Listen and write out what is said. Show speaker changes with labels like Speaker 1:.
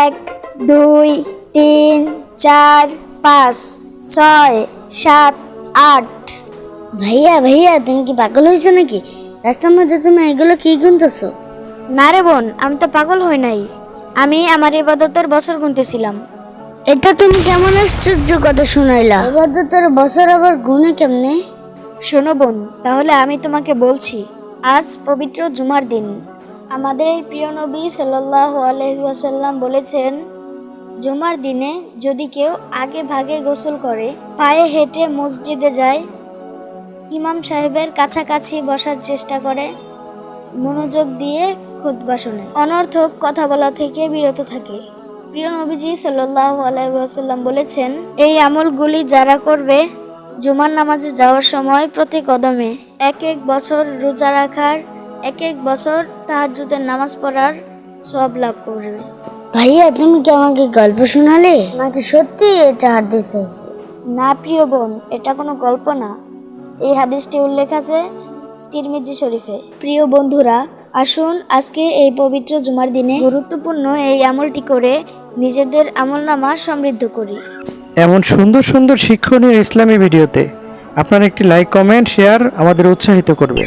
Speaker 1: এক দুই তিন চার পাঁচ ছয় সাত আট।
Speaker 2: ভাইয়া ভাইয়া তুমি কি পাগল হয়েছো নাকি? রাস্তার মধ্যে তুমি এগুলো কি গুনতেছো?
Speaker 1: না রে বোন আমি তো পাগল হই নাই। আমি আমার ইবাদতের বছর গুনতেছিলাম।
Speaker 2: এটা তুমি কেমন আশ্চর্য কথা শুনাইলা। এবার তো তোর বছর আবার গুনে কেমনে?
Speaker 1: শোনো বোন তাহলে আমি তোমাকে বলছি আজ পবিত্র জুমার দিন। আমাদের প্রিয় নবী সাল্লাহ আলহিহাসাল্লাম বলেছেন, জুমার দিনে যদি কেউ আগে ভাগে গোসল করে, পায়ে হেঁটে মসজিদে যায়, ইমাম সাহেবের কাছাকাছি বসার চেষ্টা করে, মনোযোগ দিয়ে খুতবা শোনে। অনর্থক কথা বলা থেকে বিরত থাকে। প্রিয় নবীজি সাল্লাহ আলাইসাল্লাম বলেছেন, এই আমলগুলি যারা করবে, জুমার নামাজে যাওয়ার সময় প্রতি কদমে এক এক বছর রোজা রাখার এক এক বছর তাহাজ্জুদের নামাজ পড়ার সব লাভ করবে।
Speaker 2: ভাইয়া তুমি কি আমাকে গল্প শোনালে? নাকি সত্যি এটা হাদিস আছে
Speaker 1: না প্রিয় বোন এটা কোনো গল্প না। এই হাদিসটি উল্লেখ আছে তিরমিজি শরীফে। প্রিয় বন্ধুরা আসুন আজকে এই পবিত্র জুমার দিনে গুরুত্বপূর্ণ এই আমলটি করে নিজেদের আমল নামা সমৃদ্ধ করি।
Speaker 3: এমন সুন্দর সুন্দর শিক্ষণীয় ইসলামী ভিডিওতে আপনার একটি লাইক কমেন্ট শেয়ার আমাদের উৎসাহিত করবে।